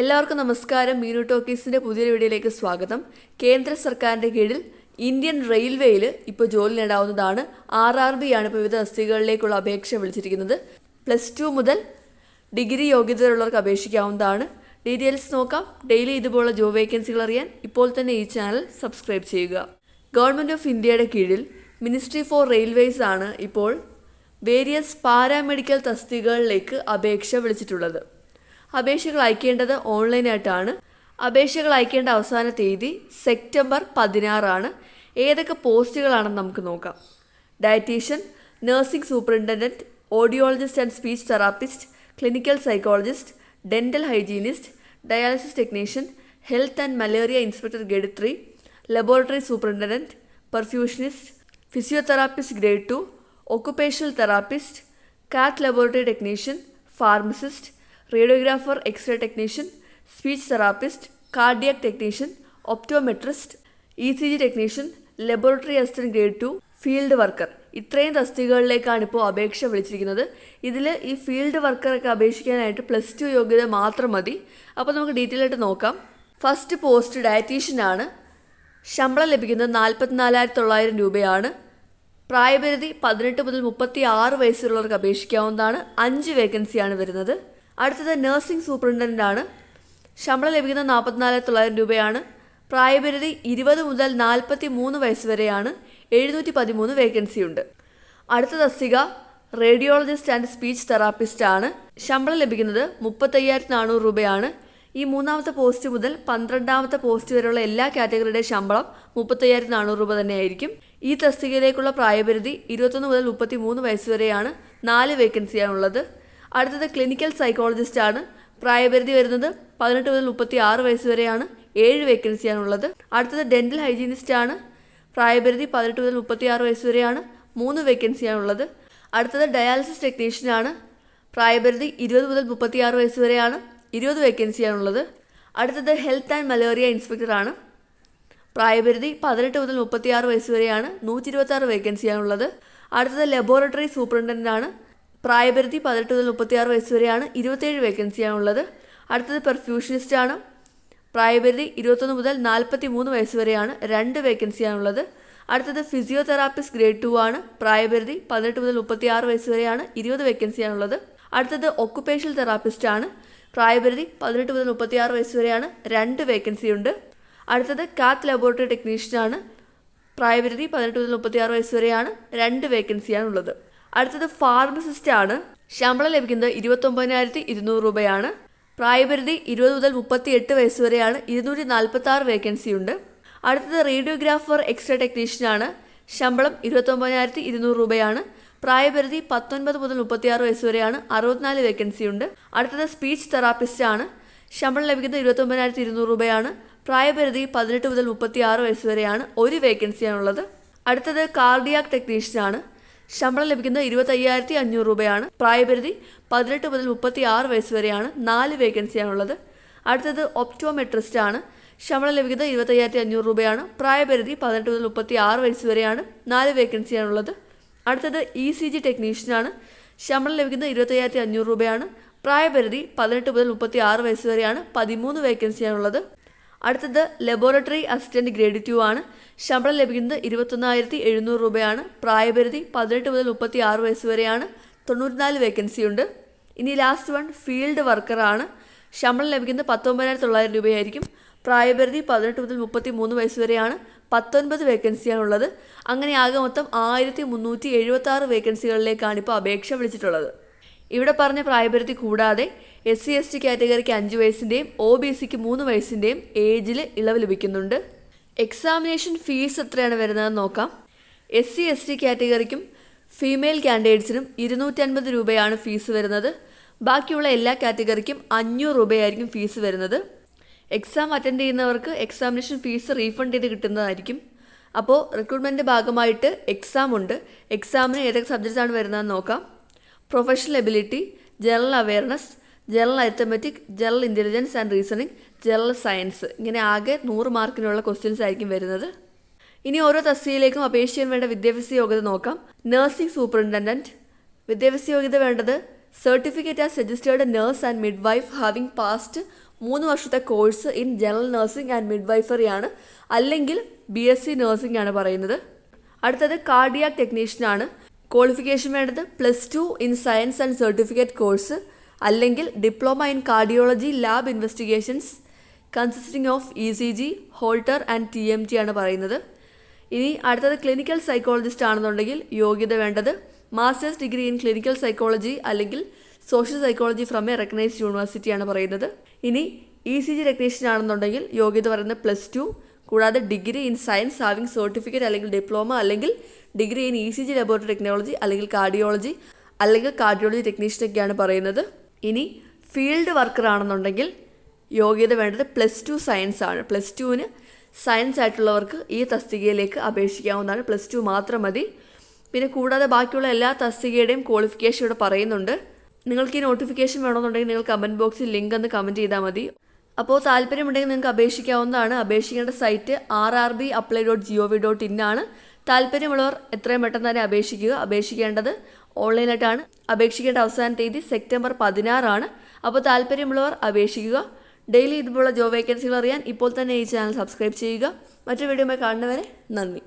എല്ലാവർക്കും നമസ്കാരം. മീനു ടോക്കീസിന്റെ പുതിയൊരു വീഡിയോയിലേക്ക് സ്വാഗതം. കേന്ദ്ര സർക്കാരിന്റെ കീഴിൽ ഇന്ത്യൻ റെയിൽവേയിൽ ഇപ്പോൾ ജോലി നേടാവുന്നതാണ് ആർ ആർ ബി ആണ് ഇപ്പോൾ വിവിധ തസ്തികകളിലേക്കുള്ള അപേക്ഷ വിളിച്ചിരിക്കുന്നത്. പ്ലസ് ടു മുതൽ ഡിഗ്രി യോഗ്യതയുള്ളവർക്ക് അപേക്ഷിക്കാവുന്നതാണ്. ഡീറ്റെയിൽസ് നോക്കാം. ഡെയിലി ഇതുപോലുള്ള ജോബ് വേക്കൻസികൾ അറിയാൻ ഇപ്പോൾ തന്നെ ഈ ചാനൽ സബ്സ്ക്രൈബ് ചെയ്യുക. ഗവൺമെന്റ് ഓഫ് ഇന്ത്യയുടെ കീഴിൽ മിനിസ്ട്രി ഫോർ റെയിൽവേസ് ആണ് ഇപ്പോൾ വേരിയസ് പാരാമെഡിക്കൽ തസ്തികകളിലേക്ക് അപേക്ഷ വിളിച്ചിട്ടുള്ളത്. അപേക്ഷകൾ അയക്കേണ്ടത് ഓൺലൈനായിട്ടാണ്. അപേക്ഷകൾ അയക്കേണ്ട അവസാന തീയതി സെപ്റ്റംബർ പതിനാറാണ്. ഏതൊക്കെ പോസ്റ്റുകളാണെന്ന് നമുക്ക് നോക്കാം. Dietician nursing superintendent audiologist and speech therapist clinical psychologist dental hygienist dialysis technician health and malaria inspector grade three laboratory superintendent perfusionist physiotherapist grade two occupational therapist cath laboratory technician pharmacist radiographer X-ray technician speech therapist cardiac technician optometrist E C G technician laboratory assistant grade two field worker. ഇത്രയും തസ്തികകളിലേക്കാണ് ഇപ്പോൾ അപേക്ഷ വിളിച്ചിരിക്കുന്നത്. ഇതിൽ ഈ field വർക്കറൊക്കെ അപേക്ഷിക്കാനായിട്ട് plus two യോഗ്യത മാത്രം മതി. അപ്പോൾ നമുക്ക് ഡീറ്റെയിൽ ആയിട്ട് നോക്കാം. ഫസ്റ്റ് പോസ്റ്റ് ഡയറ്റീഷ്യനാണ് ശമ്പളം ലഭിക്കുന്നത് നാൽപ്പത്തിനാലായിരത്തി തൊള്ളായിരം രൂപയാണ്. പ്രായപരിധി പതിനെട്ട് മുതൽ മുപ്പത്തി ആറ് വയസ്സുള്ളവർക്ക് അപേക്ഷിക്കാവുന്നതാണ്. അഞ്ച് വേക്കൻസിയാണ് വരുന്നത്. അടുത്തത് നഴ്സിംഗ് സൂപ്രണ്ടന്റാണ് ശമ്പളം ലഭിക്കുന്നത് നാൽപ്പത്തിനാല് തൊള്ളായിരം രൂപയാണ്. പ്രായപരിധി ഇരുപത് മുതൽ നാൽപ്പത്തി മൂന്ന് വയസ്സ് വരെയാണ്. എഴുന്നൂറ്റി പതിമൂന്ന് വേക്കൻസി ഉണ്ട്. അടുത്ത തസ്തിക റേഡിയോളജിസ്റ്റ് ആൻഡ് സ്പീച്ച് തെറാപ്പിസ്റ്റ് ആണ്. ശമ്പളം ലഭിക്കുന്നത് മുപ്പത്തയ്യായിരത്തി നാനൂറ് രൂപയാണ്. ഈ മൂന്നാമത്തെ പോസ്റ്റ് മുതൽ പന്ത്രണ്ടാമത്തെ പോസ്റ്റ് വരെയുള്ള എല്ലാ കാറ്റഗറിയുടെ ശമ്പളം മുപ്പത്തയ്യായിരത്തി നാനൂറ് രൂപ തന്നെയായിരിക്കും. ഈ തസ്തികയിലേക്കുള്ള പ്രായപരിധി ഇരുപത്തൊന്ന് മുതൽ മുപ്പത്തി മൂന്ന് വയസ്സ് വരെയാണ് നാല് വേക്കൻസിയാണുള്ളത് അടുത്തത് ക്ലിനിക്കൽ സൈക്കോളജിസ്റ്റാണ് പ്രായപരിധി വരുന്നത് പതിനെട്ട് മുതൽ മുപ്പത്തി ആറ് വയസ്സ് വരെയാണ്. ഏഴ് വേക്കൻസിയാണുള്ളത് അടുത്തത് ഡെന്റൽ ഹൈജീനിസ്റ്റ് ആണ്. പ്രായപരിധി പതിനെട്ട് മുതൽ മുപ്പത്തി ആറ് വയസ്സ് വരെയാണ്. മൂന്ന് വേക്കൻസിയാണുള്ളത് അടുത്തത് ഡയാലിസിസ് ടെക്നീഷ്യനാണ് പ്രായപരിധി ഇരുപത് മുതൽ മുപ്പത്തി ആറ് വയസ്സ് വരെയാണ്. ഇരുപത് വേക്കൻസിയാണുള്ളത് അടുത്തത് ഹെൽത്ത് ആൻഡ് മലേറിയ ഇൻസ്പെക്ടറാണ് പ്രായപരിധി പതിനെട്ട് മുതൽ മുപ്പത്തി ആറ് വയസ്സ് വരെയാണ്. നൂറ്റി ഇരുപത്തി ആറ് വേക്കൻസിയാണുള്ളത് അടുത്തത് ലബോറട്ടറി സൂപ്രണ്ടന്റാണ് പ്രായപരിധി പതിനെട്ട് മുതൽ മുപ്പത്തി ആറ് വയസ്സ് വരെയാണ് ഇരുപത്തേഴ് വേക്കൻസിയാണുള്ളത്. അടുത്തത് പെർഫ്യൂഷനിസ്റ്റ് ആണ് പ്രായപരിധി ഇരുപത്തൊന്ന് മുതൽ നാൽപ്പത്തി മൂന്ന് വയസ്സ് വരെയാണ് രണ്ട് വേക്കൻസിയാണുള്ളത്. അടുത്തത് ഫിസിയോതെറാപ്പിസ്റ്റ് ഗ്രേഡ് ടു ആണ്. പ്രായപരിധി പതിനെട്ട് മുതൽ മുപ്പത്തി ആറ് വയസ്സ് വരെയാണ് ഇരുപത് വേക്കൻസിയാണുള്ളത്. അടുത്തത് ഒക്കുപേഷണൽ തെറാപ്പിസ്റ്റ് ആണ് പ്രായപരിധി പതിനെട്ട് മുതൽ മുപ്പത്തി ആറ് വയസ്സ് വരെയാണ് രണ്ട് വേക്കൻസി ഉണ്ട് അടുത്തത് കാത്ത് ലബോറട്ടറി ടെക്നീഷ്യൻ ആണ് പ്രായപരിധി പതിനെട്ട് മുതൽ മുപ്പത്തി ആറ് വയസ്സ് വരെയാണ് രണ്ട് വേക്കൻസിയാണ് ഉള്ളത് അടുത്തത് ഫാർമസിസ്റ്റ് ആണ് ശമ്പളം ലഭിക്കുന്നത് ഇരുപത്തൊമ്പതിനായിരത്തി ഇരുന്നൂറ് രൂപയാണ്. പ്രായപരിധി ഇരുപത് മുതൽ മുപ്പത്തി എട്ട് വയസ്സ് വരെയാണ് ഇരുന്നൂറ്റി നാൽപ്പത്തി ആറ് വേക്കൻസി ഉണ്ട് അടുത്തത് റേഡിയോഗ്രാഫർ എക്സ്റേ ടെക്നീഷ്യനാണ്. ശമ്പളം ഇരുപത്തൊമ്പതിനായിരത്തി ഇരുന്നൂറ് രൂപയാണ്. പ്രായപരിധി പത്തൊൻപത് മുതൽ മുപ്പത്തിയാറ് വയസ്സ് വരെയാണ് അറുപത്തിനാല് വേക്കൻസി ഉണ്ട് അടുത്തത് സ്പീച്ച് തെറാപ്പിസ്റ്റ് ആണ് ശമ്പളം ലഭിക്കുന്നത് ഇരുപത്തൊമ്പതിനായിരത്തി ഇരുന്നൂറ് രൂപയാണ്. പ്രായപരിധി പതിനെട്ട് മുതൽ മുപ്പത്തി ആറ് വയസ്സ് വരെയാണ് ഒരു വേക്കൻസിയാണുള്ളത്. അടുത്തത് കാർഡിയാക് ടെക്നീഷ്യനാണ്. ശമ്പളം ലഭിക്കുന്നത് ഇരുപത്തയ്യായിരത്തി അഞ്ഞൂറ് രൂപയാണ്. പ്രായപരിധി പതിനെട്ട് മുതൽ മുപ്പത്തി ആറ് വയസ്സ് വരെയാണ് നാല് വേക്കൻസിയാണുള്ളത്. അടുത്തത് ഒപ്റ്റോമെട്രിസ്റ്റ് ആണ് ശമ്പളം ലഭിക്കുന്നത് ഇരുപത്തയ്യായിരത്തി അഞ്ഞൂറ് രൂപയാണ്. പ്രായപരിധി പതിനെട്ട് മുതൽ മുപ്പത്തി ആറ് വയസ്സ് വരെയാണ് നാല് വേക്കൻസിയാണുള്ളത്. അടുത്തത് ഇ സി ജി ടെക്നീഷ്യനാണ്. ശമ്പളം ലഭിക്കുന്നത് ഇരുപത്തയ്യായിരത്തി അഞ്ഞൂറ് രൂപയാണ്. പ്രായപരിധി പതിനെട്ട് മുതൽ മുപ്പത്തി ആറ് വയസ്സ് വരെയാണ് പതിമൂന്ന് വേക്കൻസിയാണുള്ളത്. അടുത്തത് ലബോറട്ടറി അസിസ്റ്റന്റ് ഗ്രേഡ് ടു ആണ്. ശമ്പളം ലഭിക്കുന്നത് ഇരുപത്തൊന്നായിരത്തി എഴുന്നൂറ് രൂപയാണ്. പ്രായപരിധി പതിനെട്ട് മുതൽ മുപ്പത്തി ആറ് വയസ്സ് വരെയാണ്. തൊണ്ണൂറ്റിനാല് വേക്കൻസി ഉണ്ട്. ഇനി ലാസ്റ്റ് വൺ ഫീൽഡ് വർക്കറാണ് ശമ്പളം ലഭിക്കുന്നത് പത്തൊമ്പതിനായിരത്തി തൊള്ളായിരം രൂപയായിരിക്കും. പ്രായപരിധി പതിനെട്ട് മുതൽ മുപ്പത്തി മൂന്ന് വയസ്സ് വരെയാണ്. പത്തൊൻപത് വേക്കൻസിയാണുള്ളത് അങ്ങനെ ആകെ മൊത്തം ആയിരത്തി മുന്നൂറ്റി എഴുപത്തി ആറ് വേക്കൻസികളിലേക്കാണ് ഇപ്പോൾ അപേക്ഷ വിളിച്ചിട്ടുള്ളത്. ഇവിടെ പറഞ്ഞ പ്രായപരിധി കൂടാതെ എസ് സി എസ് ടി കാറ്റഗറിക്ക് അഞ്ച് വയസ്സിന്റെയും ഒ ബി സിക്ക് മൂന്ന് വയസ്സിന്റെയും ഏജിൽ ഇളവ് ലഭിക്കുന്നുണ്ട്. എക്സാമിനേഷൻ ഫീസ് എത്രയാണ് വരുന്നതെന്ന് നോക്കാം. എസ് സി എസ് ടി കാറ്റഗറിക്കും ഫീമെയിൽ കാൻഡിഡേറ്റ്സിനും ഇരുന്നൂറ്റൻപത് രൂപയാണ് ഫീസ് വരുന്നത്. ബാക്കിയുള്ള എല്ലാ കാറ്റഗറിക്കും അഞ്ഞൂറ് രൂപയായിരിക്കും ഫീസ് വരുന്നത്. എക്സാം അറ്റൻഡ് ചെയ്യുന്നവർക്ക് എക്സാമിനേഷൻ ഫീസ് റീഫണ്ട് ചെയ്ത് കിട്ടുന്നതായിരിക്കും. അപ്പോൾ റിക്രൂട്ട്മെന്റ് ഭാഗമായിട്ട് എക്സാം ഉണ്ട്. എക്സാമിന് ഏതൊക്കെ സബ്ജക്റ്റാണ് വരുന്നതെന്ന് നോക്കാം. Professional ability general awareness general arithmetic general intelligence and reasoning general science ഇങ്ങനെ ആകെ നൂറ് മാർക്കിനുള്ള ക്വസ്റ്റ്യൻസ് ആയിരിക്കും വരുന്നത്. ഇനി ഓരോ തസ്തിയിലേക്കും അപേക്ഷിക്കാൻ വേണ്ട വിദ്യാഭ്യാസ യോഗ്യത നോക്കാം. നഴ്സിംഗ് സൂപ്രണ്ടന്റ് വിദ്യാഭ്യാസ യോഗ്യത വേണ്ടത് certificate as registered nurse and midwife having passed മൂന്ന് വർഷത്തെ course in general nursing and midwifery ആണ്. അല്ലെങ്കിൽ ബി എസ് സി നഴ്സിംഗ് ആണ് പറയുന്നത്. അടുത്തത് കാർഡിയാക് ടെക്നീഷ്യനാണ് ക്വാളിഫിക്കേഷൻ വേണ്ടത് plus two in science and certificate course അല്ലെങ്കിൽ diploma in cardiology lab investigations consisting of E C G Holter and T M T ആണ് പറയുന്നത്. ഇനി അടുത്തത് ക്ലിനിക്കൽ സൈക്കോളജിസ്റ്റ് ആണെന്നുണ്ടെങ്കിൽ യോഗ്യത വേണ്ടത് master's degree in clinical psychology അല്ലെങ്കിൽ social psychology from a recognised university ആണ് പറയുന്നത്. ഇനി ഇ സി ജി ടെക്നീഷ്യൻ ആണെന്നുണ്ടെങ്കിൽ യോഗ്യത പറയുന്നത് പ്ലസ് ടു കൂടാതെ degree in science having certificate അല്ലെങ്കിൽ ഡിപ്ലോമ അല്ലെങ്കിൽ degree in E C G laboratory technology അല്ലെങ്കിൽ കാർഡിയോളജി അല്ലെങ്കിൽ കാർഡിയോളജി ടെക്നീഷ്യൻ ടെക്നീഷ്യനൊക്കെയാണ് പറയുന്നത്. ഇനി ഫീൽഡ് വർക്കർ ആണെന്നുണ്ടെങ്കിൽ യോഗ്യത വേണ്ടത് പ്ലസ് ടു സയൻസ് ആണ്. പ്ലസ് ടുവിന് സയൻസ് ആയിട്ടുള്ളവർക്ക് ഈ തസ്തികയിലേക്ക് അപേക്ഷിക്കാവുന്നതാണ്. പ്ലസ് ടു മാത്രം മതി. പിന്നെ കൂടാതെ ബാക്കിയുള്ള എല്ലാ തസ്തികയുടെയും ക്വാളിഫിക്കേഷൻ ഇവിടെ പറയുന്നുണ്ട്. നിങ്ങൾക്ക് ഈ നോട്ടിഫിക്കേഷൻ വേണമെന്നുണ്ടെങ്കിൽ നിങ്ങൾ കമന്റ് ബോക്സിൽ ലിങ്ക് ഒന്ന് കമന്റ് ചെയ്താൽ മതി. അപ്പോൾ താല്പര്യമുണ്ടെങ്കിൽ നിങ്ങൾക്ക് അപേക്ഷിക്കാവുന്നതാണ്. അപേക്ഷിക്കേണ്ട site R R B apply dot G O V dot in ആണ്. താല്പര്യമുള്ളവർ എത്രയും പെട്ടെന്ന് തന്നെ അപേക്ഷിക്കുക. അപേക്ഷിക്കേണ്ടത് ഓൺലൈനായിട്ടാണ് അപേക്ഷിക്കേണ്ട അവസാന തീയതി സെപ്റ്റംബർ പതിനാറാണ്. അപ്പോൾ താല്പര്യമുള്ളവർ അപേക്ഷിക്കുക. ഡെയിലി ഇതുപോലുള്ള ജോബ് വേക്കൻസികൾ അറിയാൻ ഇപ്പോൾ തന്നെ ഈ ചാനൽ സബ്സ്ക്രൈബ് ചെയ്യുക. മറ്റു വീഡിയോമായി കാണുന്നവരെ നന്ദി.